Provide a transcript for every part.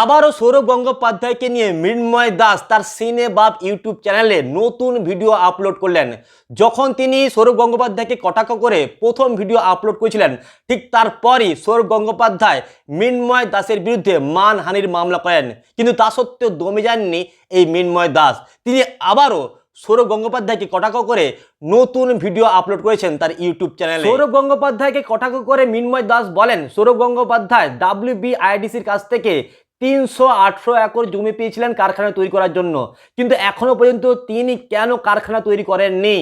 আবারও সৌরভ গঙ্গোপাধ্যায়কে নিয়ে মৃন্ময় দাস তার সিনে বাপ ইউটিউব চ্যানেলে নতুন ভিডিও আপলোড করলেন। যখন তিনি সৌরভ গঙ্গোপাধ্যায়কে কটাক্ষ করে প্রথম ভিডিও আপলোড করেছিলেন, ঠিক তারপরই সৌরভ গঙ্গোপাধ্যায় মৃন্ময় দাসের বিরুদ্ধে মানহানির মামলা করেন। কিন্তু তা সত্ত্বেও দমে যাননি এই মৃন্ময় দাস। তিনি আবারও সৌরভ গঙ্গোপাধ্যায়কে কটাক্ষ করে নতুন ভিডিও আপলোড করেছেন তার ইউটিউব চ্যানেলে। সৌরভ গঙ্গোপাধ্যায়কে কটাক্ষ করে মৃন্ময় দাস বলেন, সৌরভ গঙ্গোপাধ্যায় ডাব্লিউ বিআইডিসির কাছ থেকে তিনশো, আটশো একর জমি পেয়েছিলেন কারখানা তৈরি করার জন্য। কিন্তু এখনও পর্যন্ত তিনি কেন কারখানা তৈরি করেননি?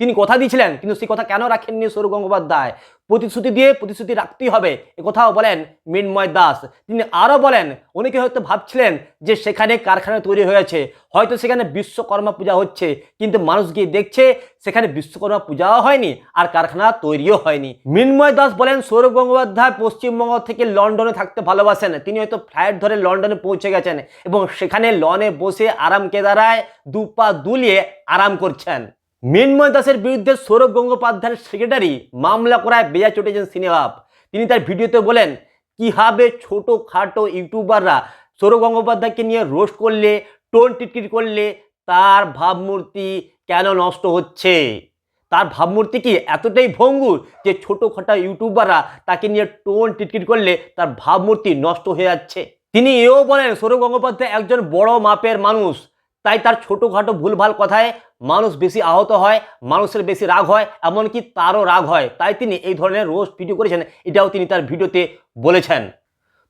তিনি কথা দিয়েছিলেন, কিন্তু সেই কথা কেন রাখেননি সৌরভ গঙ্গোপাধ্যায়? প্রতিশ্রুতি দিয়ে প্রতিশ্রুতি রাখতেই হবে। এ কথাও বলেন মৃন্ময় দাস। তিনি আরও বলেন, অনেকে হয়তো ভাবছিলেন যে সেখানে কারখানা তৈরি হয়েছে। হয়তো সেখানে বিশ্বকর্মা পূজা হচ্ছে, কিন্তু মানুষ গিয়ে দেখছে সেখানে বিশ্বকর্মা পূজাও হয়নি আর কারখানা তৈরিও হয়নি। মৃন্ময় দাস বলেন সৌরভ গঙ্গোপাধ্যায় পশ্চিমবঙ্গ থেকে লন্ডনে থাকতে ভালোবাসেন। তিনি হয়তো ফ্লাইট ধরে লন্ডনে পৌঁছে গেছেন এবং সেখানে লনে বসে আরাম কেদারায় দু পা দুলিয়ে আরাম করছেন। মৃন্ময় দাসের বিরুদ্ধে সৌরভ গঙ্গোপাধ্যায়ের সেক্রেটারি মামলা করায় বেজা চটেছেন সিনেহাব তিনি তার ভিডিওতে বলেন, কীভাবে ছোটো খাটো ইউটিউবাররা সৌরভ গঙ্গোপাধ্যায়কে নিয়ে রোস্ট করলে, টোন টিটকিট করলে, তার ভাবমূর্তি কেন নষ্ট হচ্ছে? তার ভাবমূর্তি কি এতটাই ভঙ্গুর যে ছোটো খাটো ইউটিউবাররা তাকে নিয়ে টোন টিটকিট করলে, তার ভাবমূর্তি নষ্ট হয়ে যাচ্ছে? তিনি এও বলেন, সৌরভ গঙ্গোপাধ্যায় একজন বড় মাপের মানুষ। তাই তার ছোটোখাটো ভুলভাল কথায় মানুষ বেশি আহত হয়, মানুষের বেশি রাগ হয়, এমনকি তারও রাগ হয়। তাই তিনি এই ধরনের রোস্ট ভিডিও করেছেন, এটাও তিনি তার ভিডিওতে বলেছেন।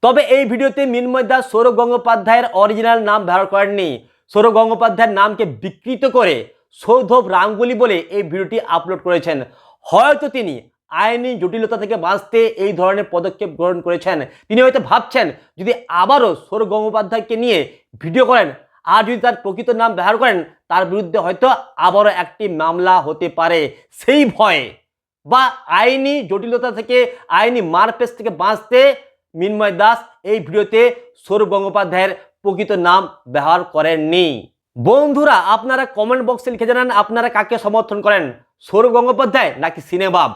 তবে এই ভিডিওতে মিন্ময় দাস সৌরভ গঙ্গোপাধ্যায়ের অরিজিনাল নাম ব্যবহার করেননি। সৌরভ গঙ্গোপাধ্যায়ের নামকে বিকৃত করে সৌধব রাঙ্গুলি বলে এই ভিডিওটি আপলোড করেছেন। হয়তো তিনি আইনি জটিলতা থেকে বাঁচতে এই ধরনের পদক্ষেপ গ্রহণ করেছেন। তিনি হয়তো ভাবছেন, যদি আবারও সৌরভ গঙ্গোপাধ্যায়কে নিয়ে ভিডিও করেন আর যদি তার প্রকৃত নাম ব্যবহার করেন, তার বিরুদ্ধে হয়তো আবারও একটি মামলা হতে পারে। সেই ভয়ে বা আইনি জটিলতা থেকে, আইনি মারপেস থেকে বাঁচতে মিন্ময় দাস এই ভিডিওতে সৌরভ গঙ্গোপাধ্যায়ের প্রকৃত নাম ব্যবহার করেননি। বন্ধুরা, আপনারা কমেন্ট বক্সে লিখে জানান, আপনারা কাকে সমর্থন করেন? সৌরভ গঙ্গোপাধ্যায় নাকি সিনেবাব?